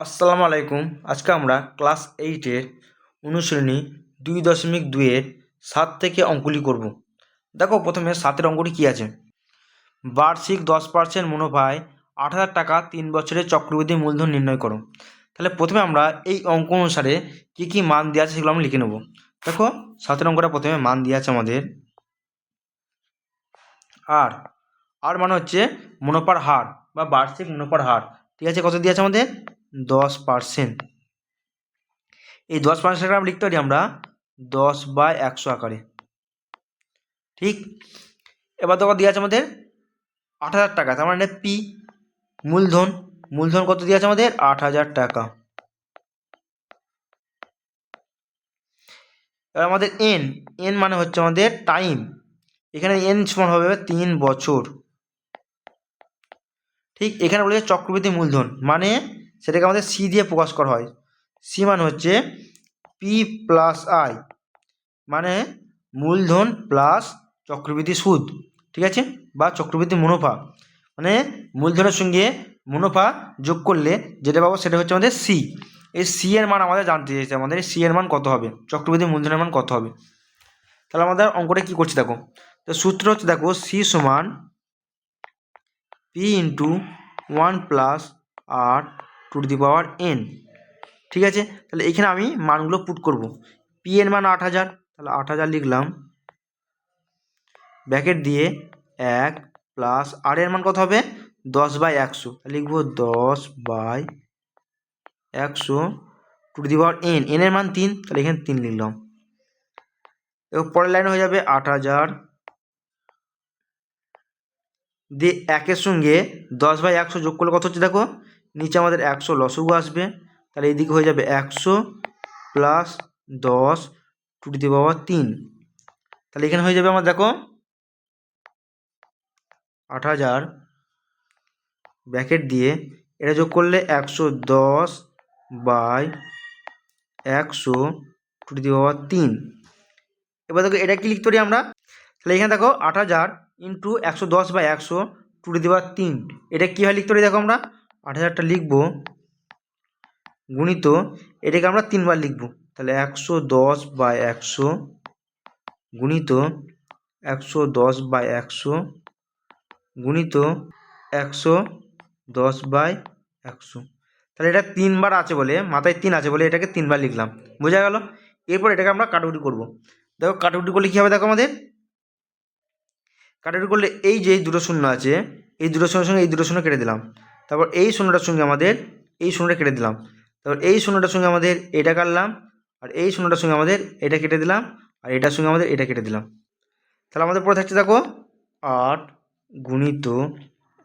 আসসালামু আলাইকুম। আজকে আমরা ক্লাস এইটের অনুশীলনী দুই দশমিক দুইয়ের সাত থেকে অঙ্কগুলি করব। দেখো, প্রথমে সাতের অঙ্কটি কী আছে? বার্ষিক দশ পার্সেন্ট মুনাফায় আট হাজার টাকা তিন বছরের চক্রবৃদ্ধি মূলধন নির্ণয় করো। তাহলে প্রথমে আমরা এই অঙ্ক অনুসারে কী কী মান দেওয়া আছে সেগুলো আমরা লিখে নেব। দেখো সাতের অঙ্কটা প্রথমে মান দেওয়া আছে আমাদের। আর আর মানে হচ্ছে মুনাফার হার বা বার্ষিক মুনাফার হার। ঠিক আছে, কত দিয়ে আছে আমাদের? দশ পার্সেন্ট এই দশ পার্সেন্ট আমরা লিখতে পারি আমরা দশ বাই একশো আকারে। ঠিক? এবার দেখো দিয়ে আছে আমাদের আট হাজার টাকা, তার মানে পি, মূলধন। মূলধন কত দিয়ে আছে আমাদের? আট হাজার টাকা। এবার আমাদের এন এন মানে হচ্ছে আমাদের টাইম এখানে এন সমান হবে তিন বছর। ঠিক? এখানে বলেছে চক্রবৃদ্ধি মূলধন মানে সেটাকে আমাদের সি দিয়ে প্রকাশ করা হয়। সি মানে হচ্ছে পি প্লাস আই মানে মূলধন প্লাস চক্রবৃদ্ধি সুদ, ঠিক আছে? বা চক্রবৃদ্ধি মুনাফা মানে মূলধনের সঙ্গে মুনাফা যোগ করলে যেটা পাবো সেটা হচ্ছে আমাদের সি এই সি এর মান আমাদের জানতে চাইছে, আমাদের সি এর মান কত হবে? চক্রবৃদ্ধি মূলধনের মান কত হবে? তাহলে আমাদের অঙ্কটা কী করছি দেখো? তো সূত্র হচ্ছে দেখো সি সমান P into one plus R to the power N. ঠিক আছে? তাহলে এখানে আমি মানগুলো পুট করব। পি এর মান আট হাজার। তাহলে আট হাজার লিখলাম। ব্যাকেট দিয়ে এক প্লাস আর এর মান কত হবে? দশ বাই একশো। লিখব দশ বাই একশো to the power N. N এর মান তিন। তাহলে এখানে তিন লিখলাম। এবার পরের লাইন হয়ে যাবে আট হাজার। দিয়ে একের সঙ্গে দশ বাই একশো যোগ করলে কত হচ্ছে দেখো? নিচে আমাদের একশো লসগু আসবে। তাহলে এইদিকে হয়ে যাবে একশো প্লাস দশ টু টু দি পাওয়ার তিন। তাহলে এখানে হয়ে যাবে আমার দেখো আট হাজার ব্যাকেট দিয়ে এটা যোগ করলে একশো দশ বাই একশো টু টু দি পাওয়ার তিন। এবার দেখো এটা কি লিখতে পারি আমরা? তাহলে এখানে দেখো আট হাজার ইন্টু একশো দশ বাই একশো টু টু দি পাওয়ার তিন। এটা কীভাবে লিখতে পারি দেখো আমরা? আট হাজারটা লিখব। গুণিত, এটাকে আমরা তিনবার লিখব। তাহলে একশো দশ বাই একশো, গুণিত, একশো দশ বাই একশো, গুণিত, একশো দশ বাই একশো। তাহলে এটা তিনবার আছে বলে, মাথায় তিন আছে বলে এটাকে তিনবার লিখলাম। বোঝা গেল? এরপর এটাকে আমরা কাটাকুটি করব। দেখো, কাটাকুটি করলে কী হবে দেখো আমাদের? কাটাকুটি করলে এই যে দুটো শূন্য আছে, এই দুটো শূন্যের সঙ্গে এই দুটো শূন্য কেটে দিলাম। তারপর এই শূন্যটার সঙ্গে আমাদের এই শূন্যটা কেটে দিলাম। তারপর এই শূন্যটার সঙ্গে আমাদের এটা কাটলাম আর এই শূন্যটার সঙ্গে আমাদের এটা কেটে দিলাম আর এটার সঙ্গে আমাদের এটা কেটে দিলাম। তাহলে আমাদের পরে থাকছে দেখো আট গুণিত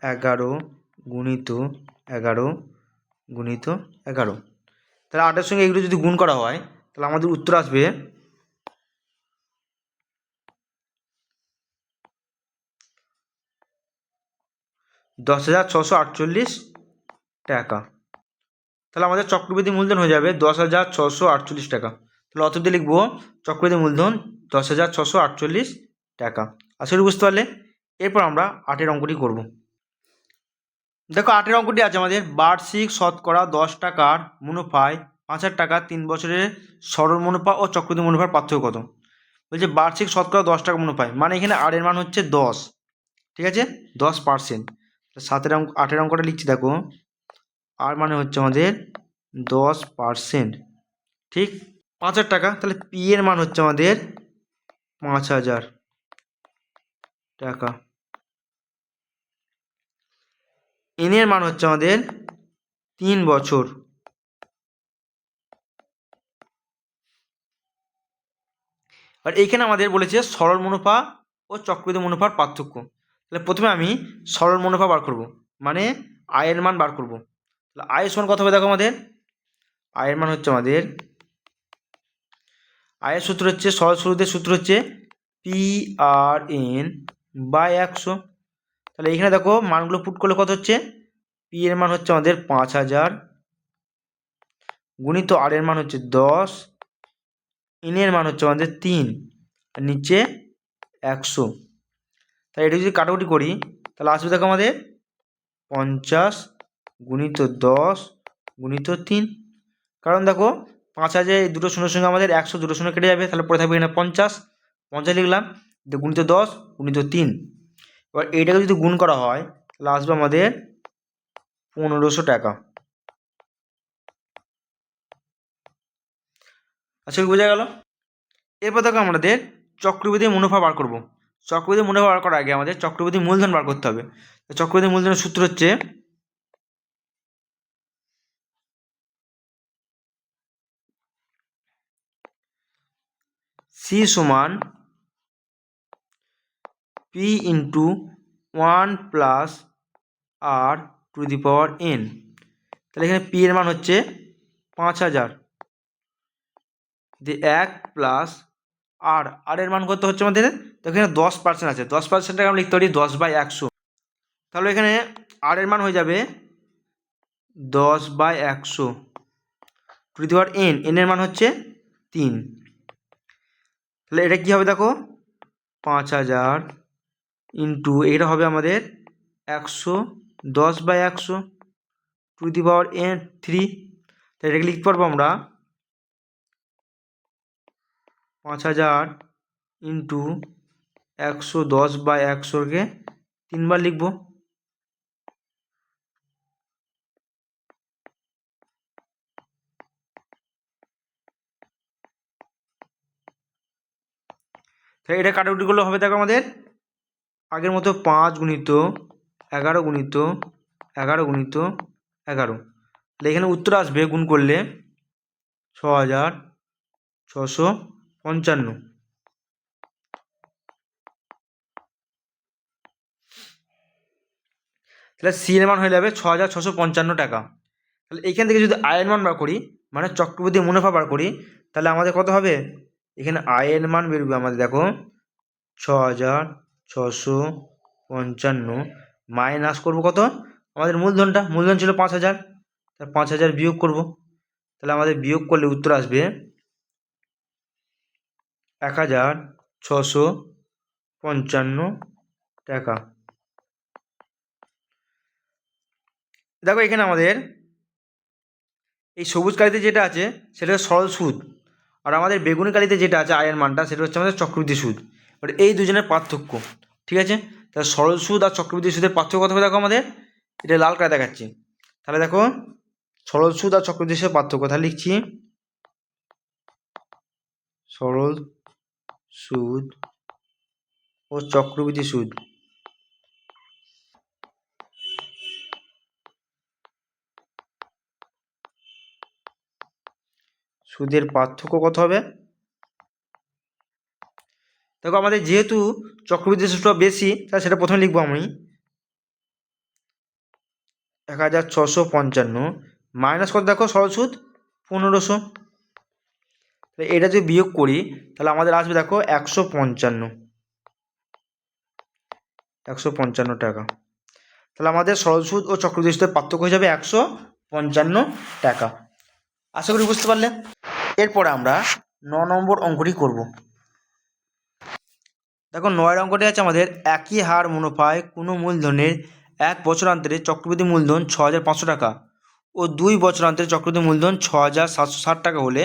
এগারো গুণিত এগারো গুণিত এগারো। তাহলে আটের সঙ্গে এগুলো যদি গুণ করা হয়, তাহলে আমাদের উত্তর আসবে দশ হাজার ছশো আটচল্লিশ টাকা। তাহলে আমাদের চক্রবৃদ্ধি মূলধন হয়ে যাবে দশ হাজার ছশো আটচল্লিশ টাকা। তাহলে অতএব লিখব, চক্রবৃদ্ধি মূলধন দশ হাজার ছশো আটচল্লিশ টাকা। আসলে বুঝতে পারলে? এরপর আমরা আটের অঙ্কটি করব। দেখো, আটের অঙ্কটি আছে আমাদের। বার্ষিক শতকরা দশ টাকার মুনাফায় পাঁচ হাজার টাকা তিন বছরের সরল মুনাফা ও চক্রবৃদ্ধি মুনাফার পার্থক্য কত? বলছে বার্ষিক শতকরা দশ টাকা মুনাফায়। মানে এখানে আটের মান হচ্ছে দশ। ঠিক আছে? দশ পার্সেন্ট সাতের অঙ্ক, আটের অঙ্কটা লিখছি, দেখো। আর মানে হচ্ছে আমাদের দশ পার্সেন্ট ঠিক? পাঁচ হাজার টাকা, তাহলে পি এর মান হচ্ছে আমাদের পাঁচ হাজার টাকা। এন এর মান হচ্ছে আমাদের তিন বছর। আর এইখানে আমাদের বলেছে সরল মুনাফা ও চক্রবৃদ্ধি মুনাফার পার্থক্য। তাহলে প্রথমে আমি সরল মুনাফা বার করব। মানে আয়ের মান বার করব। তাহলে আয়ের সমান কত হবে দেখো আমাদের? আয়ের মান হচ্ছে আমাদের, আয়ের সূত্র হচ্ছে, সরল শুরুতে সূত্র হচ্ছে পি আর এন বাই একশো। তাহলে এখানে দেখো মানগুলো পুট করলে কত হচ্ছে? পি এর মান হচ্ছে আমাদের পাঁচ হাজার। গুণিত আর এর মান হচ্ছে দশ। এন এর মান হচ্ছে আমাদের তিন। নিচে একশো। তাহলে এটা যদি কাটাকুটি করি, তাহলে আসবে দেখো আমাদের পঞ্চাশ গুণিত দশ গুণিত তিন। কারণ দেখো পাঁচ হাজার দুটো শূন্যের সঙ্গে আমাদের একশো দুটো শূন্য কেটে যাবে, তাহলে পরে থাকবে এখানে পঞ্চাশ। পঞ্চাশ লিখলাম গুণিত দশ গুণিত তিন। এবার এইটাকে যদি গুণ করা হয়, তাহলে আসবে আমাদের পনেরোশো টাকা। আচ্ছা বোঝা গেল? এরপর দেখো আমাদের চক্রবৃদ্ধি মুনাফা বার করব। চক্রবৃদ্ধি মুনাফা বার করার আগে আমাদের চক্রবৃদ্ধি মূলধন বার করতে হবে। চক্রবৃদ্ধি মূলধনের সূত্র হচ্ছে সি সমান P into one plus R to the power N তাহলে এখানে পি এর মান হচ্ছে পাঁচ হাজার। দিয়ে এক প্লাস আর আর এর মান কত হচ্ছে আমাদের? তো এখানে দশ পার্সেন্ট আছে। দশ পার্সেন্টটাকে আমরা লিখতে পারি দশ বাই একশো। তাহলে এখানে আর এর মান হয়ে যাবে দশ বাই একশো। To the power N N এর মান হচ্ছে তিন। তাহলে এটা কী হবে দেখো? পাঁচ হাজার ইন্টু এটা হবে আমাদের একশো, দশ বাই একশো। To the power N, three. তাহলে এটাকে লিখতে পারব আমরা পাঁচ হাজার ইন্টু একশো দশ বাই একশোকে তিনবার লিখব। তাহলে এটা কাটাকুটি করলে হবে দেখো আমাদের। আগের মতো পাঁচ গুণিত এগারো গুণিত এগারো গুণিত এগারো। তাহলে এখানে উত্তর আসবে গুণ করলে ছ হাজার ছশো পঞ্চান্ন। তাহলে সি এর মান হয়ে যাবে ছ হাজার ছশো পঞ্চান্ন টাকা। তাহলে এখান থেকে যদি আয়ের মান বার করি মানে চক্রবর্তী মুনাফা বার করি, তাহলে আমাদের কত হবে? এখানে আয়ের মান বেরোবে আমাদের, দেখো ছ হাজার ছশো পঞ্চান্ন মাইনাস করব কত? আমাদের মূলধনটা, মূলধন ছিল পাঁচ হাজার, তাহলে পাঁচ হাজার বিয়োগ করব। তাহলে আমাদের বিয়োগ করলে উত্তর আসবে এক হাজার ছশো পঞ্চান্ন টাকা। দেখো এখানে আমাদের এই সবুজ কালিতে যেটা আছে, সেটা সরল সুদ। আর আমাদের বেগুনি কালিতে যেটা আছে, আয়ের মানটা, সেটা হচ্ছে আমাদের চক্রবৃদ্ধি সুদ। এবার এই দুজনের পার্থক্য, ঠিক আছে? তাহলে সরল সুদ আর চক্রবৃদ্ধি সুদের পার্থক্য কত দেখো আমাদের? এটা লাল কালে দেখাচ্ছি। তাহলে দেখো, সরল সুদ আর চক্রবৃদ্ধি সুদের পার্থক্য, তাহলে লিখছি সরল সুদ ও চক্রবৃদ্ধি সুদ। সুদের পার্থক্য কত হবে? দেখো, আমাদের যেহেতু চক্রবৃদ্ধি সুদটা বেশি, তাহলে সেটা প্রথমে লিখব আমি। এক হাজার ছশো পঞ্চান্ন মাইনাস কত দেখো? সরল সুদ পনেরোশো। তাহলে এটা যদি বিয়োগ করি, তাহলে আমাদের আসবে দেখো একশো পঞ্চান্ন। একশো পঞ্চান্ন টাকা। তাহলে আমাদের সরল সুদ ও চক্রবৃদ্ধি পার্থক্য হয়ে যাবে একশো পঞ্চান্ন টাকা। আশা করি বুঝতে পারলে? এরপরে আমরা ন নম্বর অঙ্কটি করব। দেখো নয় অঙ্কটি আছে আমাদের একই হার মুনাফায় কোনো মূলধনের এক বছর বছরান্তরে চক্রবৃদ্ধি মূলধন ছ হাজার পাঁচশো টাকা। ও দুই বছরান্তরে চক্রবৃদ্ধি মূলধন ছ হাজার সাতশো ষাট টাকা হলে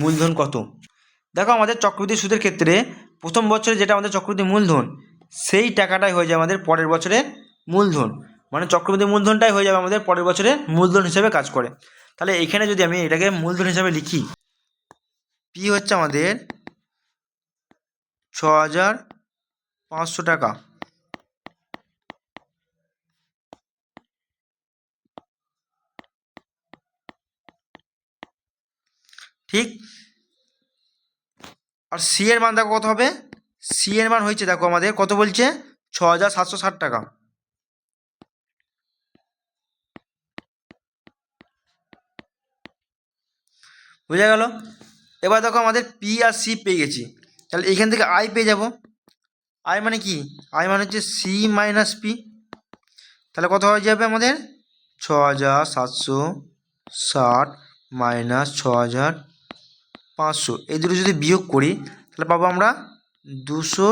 মূলধন কত? দেখো আমাদের চক্রবৃদ্ধি সুদের ক্ষেত্রে প্রথম বছরে যেটা আমাদের চক্রবৃদ্ধি মূলধন, সেই টাকাটাই হয়ে যায় আমাদের পরের বছরে মূলধন। মানে চক্রবৃদ্ধি মূলধনটাই হয়ে যাবে আমাদের পরের বছরের মূলধন হিসেবে কাজ করে। তাহলে এখানে যদি আমি এটাকে মূলধন হিসাবে লিখি পি হচ্ছে আমাদের ছ হাজার পাঁচশো টাকা। ঠিক? আর সি এর মান দেখো কত হবে? সি এর মান হয়েছে দেখো আমাদের কত বলছে? ছ হাজার সাতশো ষাট টাকা। বোঝা গেল? এবার দেখো আমাদের পি আর সি পেয়ে গেছি। তাহলে এখান থেকে আই পেয়ে যাব। আই মানে কি? আই মানে হচ্ছে সি মাইনাস পি তাহলে কত হয়ে যাবে আমাদের? ছ হাজার সাতশো ষাট মাইনাস ছ হাজার পাঁচশো। এই দুটো যদি বিয়োগ করি, তাহলে পাবো আমরা দুশো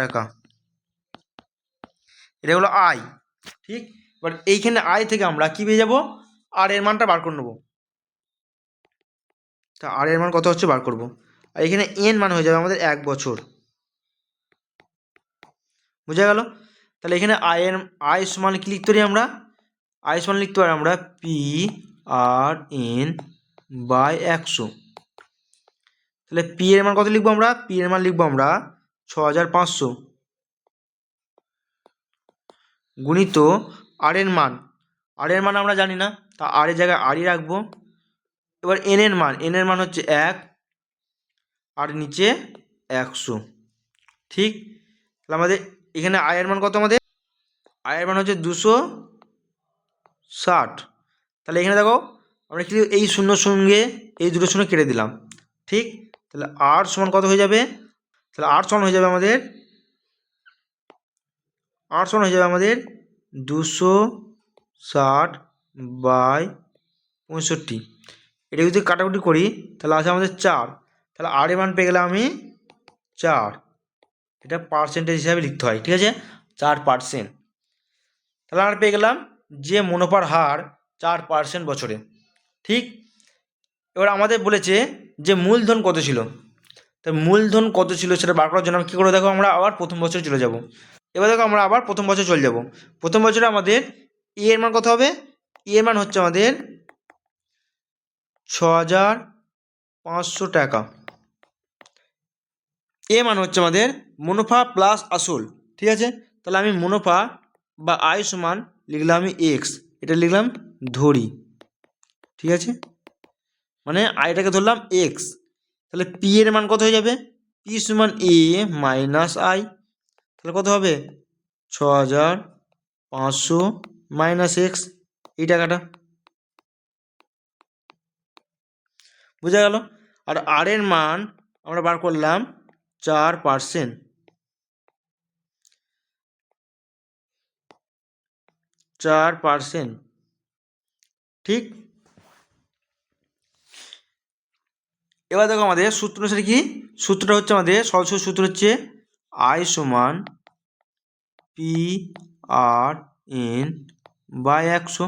টাকা। এটা হলো আই ঠিক? এবার এইখানে আয় থেকে আমরা কী পেয়ে যাব? আর এর মানটা বার করে নেব। তা আর এর মান কত হচ্ছে? বার করব। আর এখানে এন মান হয়ে যাবে আমাদের এক বছর। বোঝা গেল? তাহলে এখানে আয়ের আয় সমান কি লিখতে পারি আমরা? আয় সমান লিখতে পারি আমরা পি আর এন বাই একশো। তাহলে পি এর মান কত লিখব আমরা? পি এর মান লিখব আমরা ছ হাজার পাঁচশো। গুণিত আর এর মান। আর এর মান আমরা জানি না, তা আর এর জায়গায় আরই রাখব। এবার এন এর মান এন এর মান হচ্ছে এক, আর নিচে একশো। ঠিক? তাহলে আমাদের এখানে আয়ের মান কত আমাদের? আয়ের মান হচ্ছে দুশো ষাট। তাহলে এখানে দেখো, আমরা কি এই শূন্য সঙ্গে এই দুটো শূন্য কেটে দিলাম। ঠিক? তাহলে আর সমান কত হয়ে যাবে? তাহলে আর সমান হয়ে যাবে আমাদের আর সমান হয়ে যাবে আমাদের দুশো ষাট বাই পঁয়ষট্টি। এটা যদি কাটাকুটি করি, তাহলে আছে আমাদের চার। তাহলে আর এর মান পেয়ে গেলাম আমি চার। এটা পার্সেন্টেজ হিসাবে লিখতে হয়, ঠিক আছে? চার পার্সেন্ট তাহলে আমরা পেয়ে গেলাম যে মুনাফার হার চার পার্সেন্ট বছরে। ঠিক? এবার আমাদের বলেছে যে মূলধন কত ছিল? তো মূলধন কত ছিল সেটা বার করার জন্য কী করে দেখো আমরা আবার প্রথম বছর চলে যাব। এবার দেখো আমরা আবার প্রথম বছর চলে যাব। প্রথম বছরে আমাদের ই এর মান কত হবে? ই এর মান হচ্ছে আমাদের ছ হাজার পাঁচশো টাকা। এ মান হচ্ছে আমাদের মুনাফা প্লাস আসল, ঠিক আছে? তাহলে আমি মুনাফা বা আয় সমান লিখলাম আমি এক্স এটা লিখলাম ধরি, ঠিক আছে? মানে আইটাকে ধরলাম এক্স তাহলে পি এর মান কত হয়ে যাবে? পি সমান এ মাইনাস আই তাহলে কত হবে? ছ হাজার পাঁচশো মাইনাস এক্স এই টাকাটা। বোঝা গেল? আর আর এর মান আমরা বার করলাম চার পার্সেন্ট চার পার্সেন্ট ঠিক? এবার দেখো আমাদের সূত্র অনুসারে কি? সূত্রটা হচ্ছে আমাদের সরাসরি সূত্র হচ্ছে আই সমান পি আর এন বাই একশো।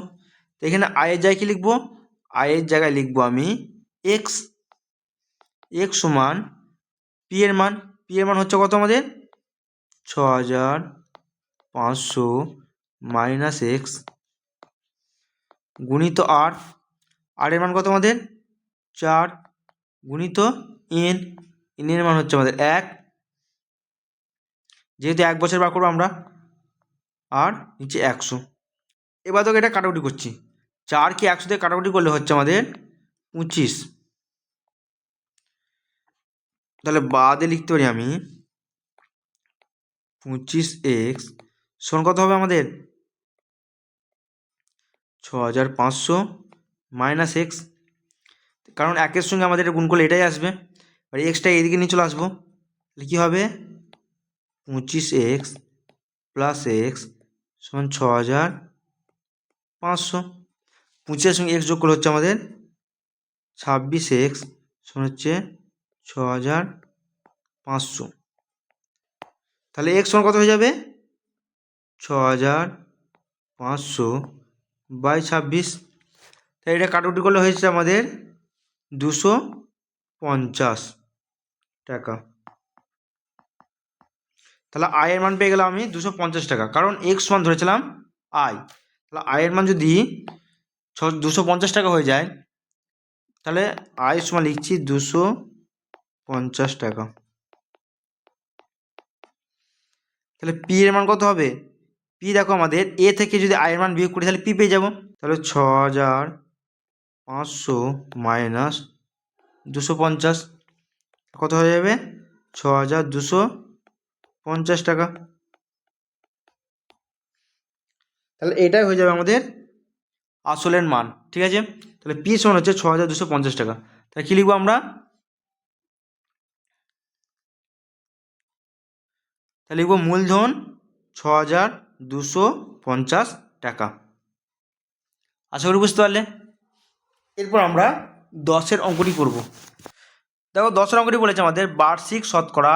তো এখানে আয়ের জায়গায় কি লিখব? আয়ের জায়গায় লিখব আমি এক্স এক্স সমান পি এর মান। পি এর মান হচ্ছে কত আমাদের? ছ হাজার পাঁচশো মাইনাস এক্স গুণিত আর আর এর মান কত আমাদের? চার। গুণিত এন এন এর মান হচ্ছে আমাদের এক। যেহেতু এক বছর বার করব আমরা, আর নিচে একশো। এবার তোকে এটা কাটাকুটি করছি। চার কি একশো দিয়ে কাটাকুটি করলে হচ্ছে আমাদের পঁচিশ। তাহলে বাদে লিখতে পারি আমি পঁচিশ এক্স সমান কত হবে আমাদের? ছ হাজার পাঁচশো মাইনাস এক্স কারণ একের সঙ্গে আমাদের গুণ করলে এটাই আসবে। আর এক্সটা এদিকে নিয়ে চলে আসব। তাহলে কী হবে? পঁচিশ এক্স প্লাস এক্স সমান ছ হাজার পাঁচশো। পঁচিশের সঙ্গে এক্স যোগ করলে হচ্ছে আমাদের ছাব্বিশ এক্স সমান হচ্ছে ছ হাজার পাঁচশো। তাহলে এক্স সমান কত হয়ে যাবে? ছ হাজার পাঁচশো বাই ছাব্বিশ। তাই এটা কাটুটি করলে হয়েছে আমাদের দুশো পঞ্চাশ টাকা। তাহলে আয়ের মান পেয়ে গেলাম আমি দুশো পঞ্চাশ টাকা, কারণ এক্স মান ধরেছিলাম আয় তাহলে আয়ের মান যদি দুশো পঞ্চাশ টাকা হয়ে যায়, তাহলে আয় সমান লিখছি দুশো পঞ্চাশ টাকা। তাহলে পি এর মান কত হবে? পি দেখো আমাদের এ থেকে যদি আয়ের মান বিয়োগ করি, তাহলে পি পেয়ে যাব। তাহলে ছ হাজার পাঁচশো মাইনাস দুশো পঞ্চাশ, কত হয়ে যাবে? ছ হাজার দুশো পঞ্চাশ টাকা। তাহলে এটাই হয়ে যাবে আমাদের আসলের মান, ঠিক আছে? তাহলে পি সমান হচ্ছে ছ হাজার দুশো পঞ্চাশ টাকা। তাহলে কী লিখব আমরা? তাহলে লিখব মূলধন ছ হাজার দুশো পঞ্চাশ টাকা। আশা করি বুঝতে পারলে? এরপর আমরা দশের অঙ্কটি করব। দেখো, দশের অঙ্কটি বলেছে আমাদের বার্ষিক শতকরা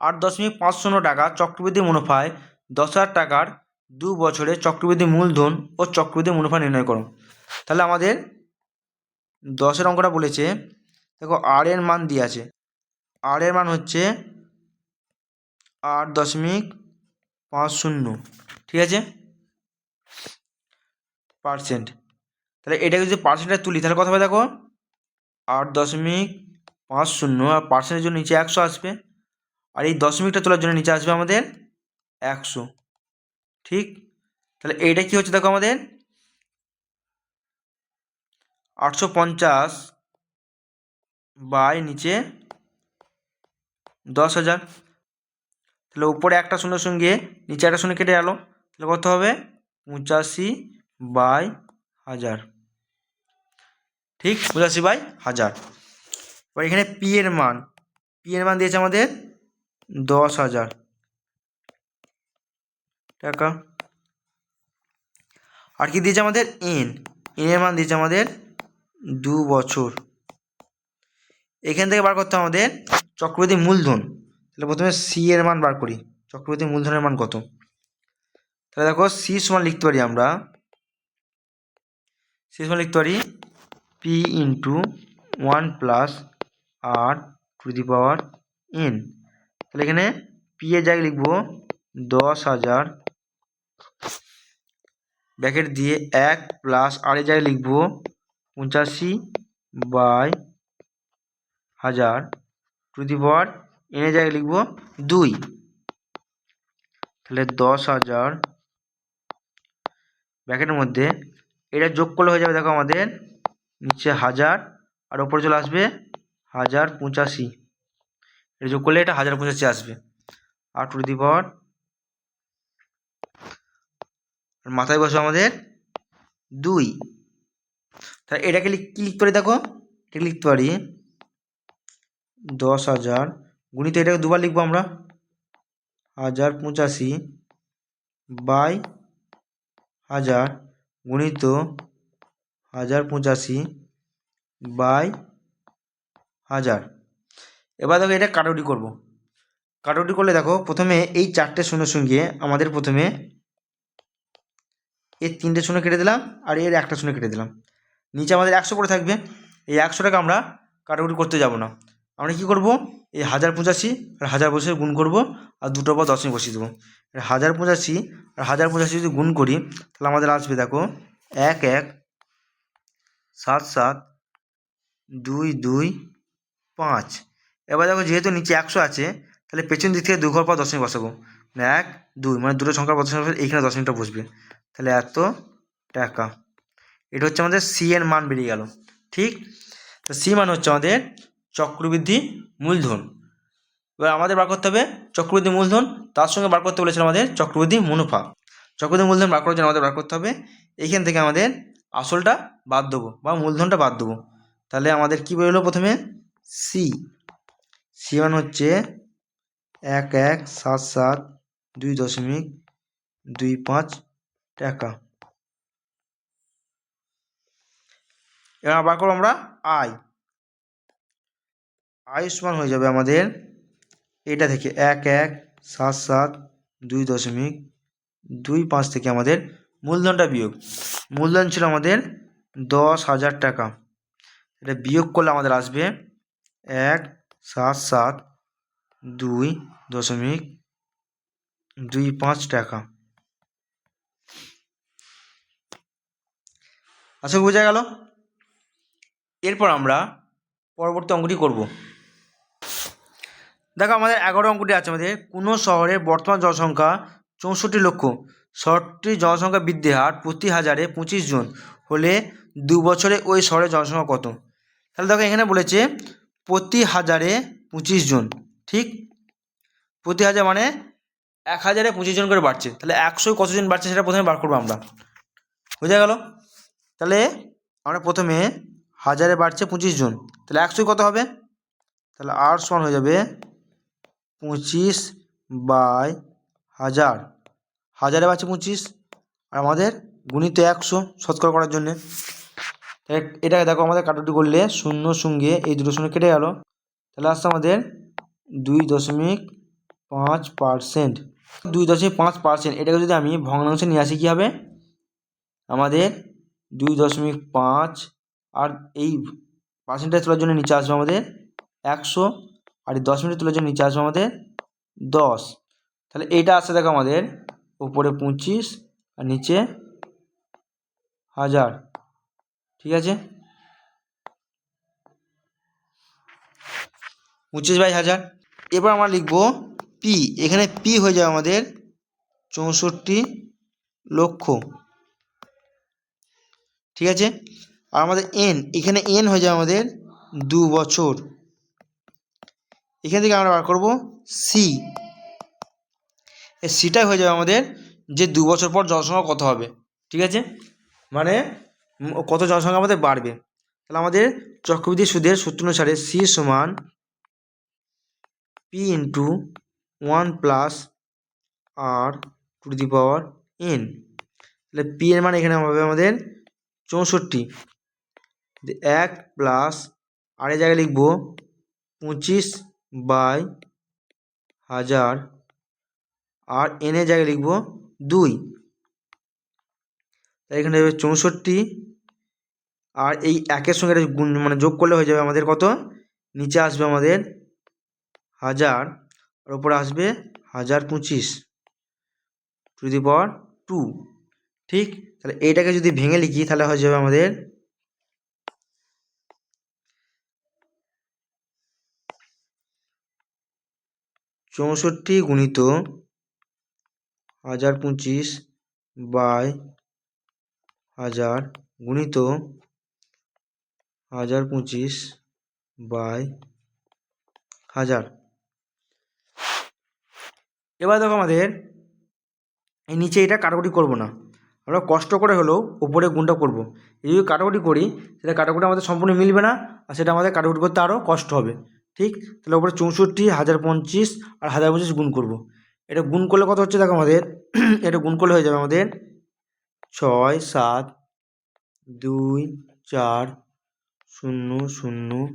আট দশমিক পাঁচ শূন্য টাকা চক্রবৃদ্ধি মুনাফায় দশ হাজার টাকার দু বছরে চক্রবৃদ্ধি মূলধন ও চক্রবৃদ্ধি মুনাফা নির্ণয় করো। তাহলে আমাদের দশের অঙ্কটা বলেছে, দেখো আর এর মান দিয়ে আছে। আর এর মান হচ্ছে আট দশমিক পাঁচ শূন্য, ঠিক আছে? পার্সেন্ট। তাহলে এটাকে যদি পার্সেন্টে তুলি, তাহলে কত হবে দেখো? আট দশমিক পাঁচ শূন্য, আর পার্সেন্টের জন্য নিচে একশো আসবে। আর এই দশমিকটা তোলার জন্য নিচে আসবে আমাদের একশো। ঠিক? তাহলে এইটা কি হচ্ছে দেখো আমাদের? আটশো পঞ্চাশ বাই নিচে দশ হাজার। তাহলে উপরে একটা শূন্যের সঙ্গে, নিচে একটা শূন্য কেটে গেল। তাহলে কত হবে? পঁচাশি বাই হাজার। ঠিক পঁচাশি বাই হাজার। এবার এখানে পি এর মান। পি এর মান দিয়েছে আমাদের দশ হাজার টাকা। আর কি দিয়েছে আমাদের এন এন এর মান দিয়েছে আমাদের দু বছর। এখান থেকে বার করতে আমাদের চক্রবর্তী মূলধন। তাহলে প্রথমে সি এর মান বার করি। চক্রবর্তী মূলধনের মান কত? তাহলে দেখো সি সমান লিখতে পারি আমরা সমান লিখতে পারি P into one plus R to the power N তাহলে এখানে পি এর জায়গায় লিখব দশ হাজার। ব্র্যাকেট দিয়ে এক প্লাস আর এর জায়গায় লিখব পঁচাশি বাই হাজার টু দি পাওয়ার এন এর জায়গায় লিখব দুই। তাহলে দশ হাজার। ব্র্যাকেটের মধ্যে এটা যোগ করলে হয়ে যাবে, দেখো আমাদের নিচে হাজার, আর ওপরে চলে আসবে হাজার পঁচাশি। এটা যোগ করলে এটা হাজার পঁচাশি আসবে। আর টু দি পাওয়ার মাথায় বসবে আমাদের দুই। তাহলে এটাকে কি লিখতে পারি দেখো? এটাকে লিখতে পারি দশ হাজার গুণিত এটাকে দুবার লিখব আমরা। হাজার পঁচাশি বাই হাজার গুণিত হাজার পঁচাশি বাই হাজার। এবার দেখো এটা কাটুটি করব। কাটাকুটি করলে দেখো প্রথমে এই চারটে শূন্যের সঙ্গে আমাদের প্রথমে এর তিনটে শূন্য কেটে দিলাম আর এর একটা শূন্য কেটে দিলাম। নিচে আমাদের একশো করে থাকবে। এই একশোটাকে আমরা কাটাকুটি করতে যাব না। আমরা কী করব? এই হাজার পঁচাশি আর হাজার পঁচাশি গুণ করব আর দুটোর পর দশমিক বসিয়ে দেবো। হাজার পঁচাশি আর হাজার পঁচাশি যদি গুণ করি, তাহলে আমাদের আসবে দেখো এক এক, সাত সাত, দুই দুই, পাঁচ। এবার দেখো যেহেতু নিচে একশো আছে, তাহলে পেছন দিক থেকে দু ঘর পর দশমিক বসাবো। মানে এক, দুই মানে দুটো সংখ্যার পর দশমিক এইখানে দশমিকটা বসবে। তাহলে এত টাকা। এটা হচ্ছে আমাদের সি এর মান বেরিয়ে গেল। ঠিক? তো সি মান হচ্ছে আমাদের চক্রবৃদ্ধি মূলধন। এবার আমাদের বার করতে হবে চক্রবৃদ্ধি মূলধন, তার সঙ্গে বার করতে বলেছিল আমাদের চক্রবৃদ্ধি মুনাফা। চক্রবৃদ্ধি মূলধন বার করার জন্য আমাদের বার করতে হবে এইখান থেকে আমাদের আসলটা বাদ দেবো বা মূলধনটা বাদ দেবো। তাহলে আমাদের কী বেরোলো প্রথমে? সি সি মান হচ্ছে এক এক, সাত সাত, দুই দশমিক দুই পাঁচ টাকা। এবার বার করব আমরা আয় আয় সমান হয়ে যাবে আমাদের এটা থেকে এক এক, সাত সাত, দুই দশমিক দুই পাঁচ থেকে আমাদের মূলধনটা বিয়োগ। মূলধন ছিল আমাদের দশ হাজার টাকা। এটা বিয়োগ করলে আমাদের আসবে এক, সাত সাত, দুই দশমিক দুই পাঁচ টাকা। আশা বোঝা গেল? এরপর আমরা পরবর্তী অঙ্কটি করব। দেখো আমাদের এগারো অঙ্কটি আছে আমাদের। কোনো শহরে বর্তমান জনসংখ্যা চৌষট্টি লক্ষ? শহরটির জনসংখ্যা বৃদ্ধি হার প্রতি হাজারে পঁচিশ জন। হলে দু বছরে ওই শহরের জনসংখ্যা কত? তাহলে দেখো এখানে বলেছে প্রতি হাজারে পঁচিশ জন। ঠিক? প্রতি হাজার মানে এক হাজারে পঁচিশ জন করে বাড়ছে। তাহলে একশোয় কতজন বাড়ছে সেটা প্রথমে বার করব আমরা। বোঝা গেল? তাহলে আমরা প্রথমে হাজারে বাড়ছে পঁচিশ জন। তাহলে একশোয় কত হবে? তাহলে আর সমান হয়ে যাবে পঁচিশ বাই হাজার। হাজারে বাড়ছে পঁচিশ, আর আমাদের গুণিত একশো শতকরা করার জন্যে। এটাকে দেখো, আমাদের কাটাকুটি করলে শূন্য সঙ্গে এই দুটো শূন্য কেটে গেল। তাহলে আসছে আমাদের দুই দশমিক পাঁচ পার্সেন্ট। দুই দশমিক পাঁচ পার্সেন্ট, এটাকে যদি আমি ভগ্নাংশে নিয়ে আসি কী হবে আমাদের দুই দশমিক পাঁচ, আর এই পার্সেন্টেজ তোলার জন্য নিচে আসবে আমাদের একশো আর এই দশ মিনিট তোলার জন্য নিচে আসবে আমাদের দশ। তাহলে এইটা আসছে দেখো আমাদের উপরে পঁচিশ আর নিচে হাজার। ঠিক আছে? পঁচিশ বাই হাজার। এবার আমরা লিখব পি এখানে পি হয়ে যাবে আমাদের চৌষট্টি লক্ষ। ঠিক আছে? আর আমাদের এন এখানে এন হয়ে যাবে আমাদের দু বছর। এখান থেকে আমরা বার করব সি এই সিটাই হয়ে যাবে আমাদের যে দু বছর পর জনসংখ্যা কত হবে, ঠিক আছে? মানে কত জনসংখ্যা আমাদের বাড়বে? তাহলে আমাদের চক্রবৃদ্ধি সুদের সূত্র অনুসারে সি সমান P into one plus R to the power N তাহলে পি এর মান এখানে হবে আমাদের চৌষট্টি। এক প্লাস আর এর জায়গায় লিখব পঁচিশ বাই হাজার আর এন জায়গায় লিখব দুই। তাই এখানে হবে চৌষট্টি। আর এই একের সঙ্গে এটা মানে যোগ করলে হয়ে যাবে আমাদের কত? নিচে আসবে আমাদের হাজার, আর উপরে আসবে হাজার পঁচিশ। To the power two. ঠিক? তাহলে এইটাকে যদি ভেঙে লিখি, তাহলে হয়ে যাবে আমাদের চৌষট্টি গুণিত হাজার পঁচিশ বাই হাজার গুণিত হাজার পঁচিশ বাই হাজার। এবার দেখো আমাদের এই নিচে এটা কাটাকুটি করব না। আমরা কষ্ট করে হলেও উপরে গুণটা করব। যদি কাটাকুটি করি, সেটা কাটাকুটি আমাদের সম্পূর্ণ মিলবে না, আর সেটা আমাদের কাটাকুটি করতে আরও কষ্ট হবে। ঠিক? তাহলে ওপরে চৌষট্টি, হাজার পঁচিশ আর হাজার পঁচিশ গুণ করব। এটা গুণ করলে কত হচ্ছে? দেখো আমাদের, এটা গুণ করলে হয়ে যাবে আমাদের ছয়, সাত, দুই, চার, শূন্য শূন্য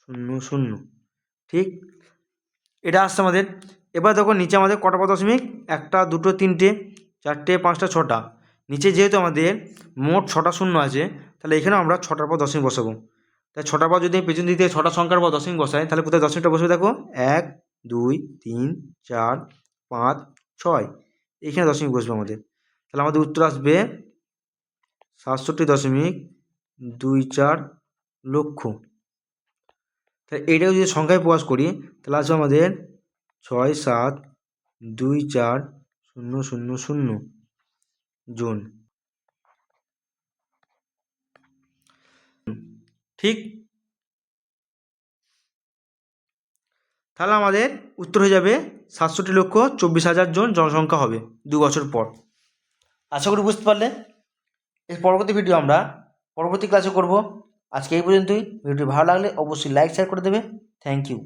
শূন্য শূন্য। ঠিক? এটা আসছে আমাদের। এবার দেখো নিচে আমাদের কটা পদ দশমিক? একটা, দুটো, তিনটে, চারটে, পাঁচটা, ছটা। নিচে যেহেতু আমাদের মোট ছটা শূন্য আছে, তাহলে এখানে আমরা ছটার পর দশমিক বসাবো। তাই ছটার পর যদি পেছন থেকে ছটা সংখ্যার পর দশমিক বসাই, তাহলে কোথায় দশমিকটা বসবে দেখো? এক, দুই, তিন, চার, পাঁচ, ছয়। এইখানে দশমিক বসবে আমাদের। তাহলে আমাদের উত্তর আসবে সাতষট্টি দশমিক দুই চার লক্ষ। তাহলে এইটাকে যদি সংখ্যায় প্রকাশ করি, তাহলে আসবে আমাদের ছয়, সাত, দুই, চার, শূন্য শূন্য শূন্য। জুন। ঠিক? তাহলে আমাদের উত্তর হয়ে যাবে সাতষট্টি লক্ষ চব্বিশ হাজার জন জনসংখ্যা হবে দু বছর পর। আশা করি বুঝতে পারলে। এর পরবর্তী ভিডিও আমরা পরবর্তী ক্লাসে করব। আজকে এই পর্যন্তই। ভিডিওটি ভালো লাগলে অবশ্যই লাইক শেয়ার করে দেবে। Thank you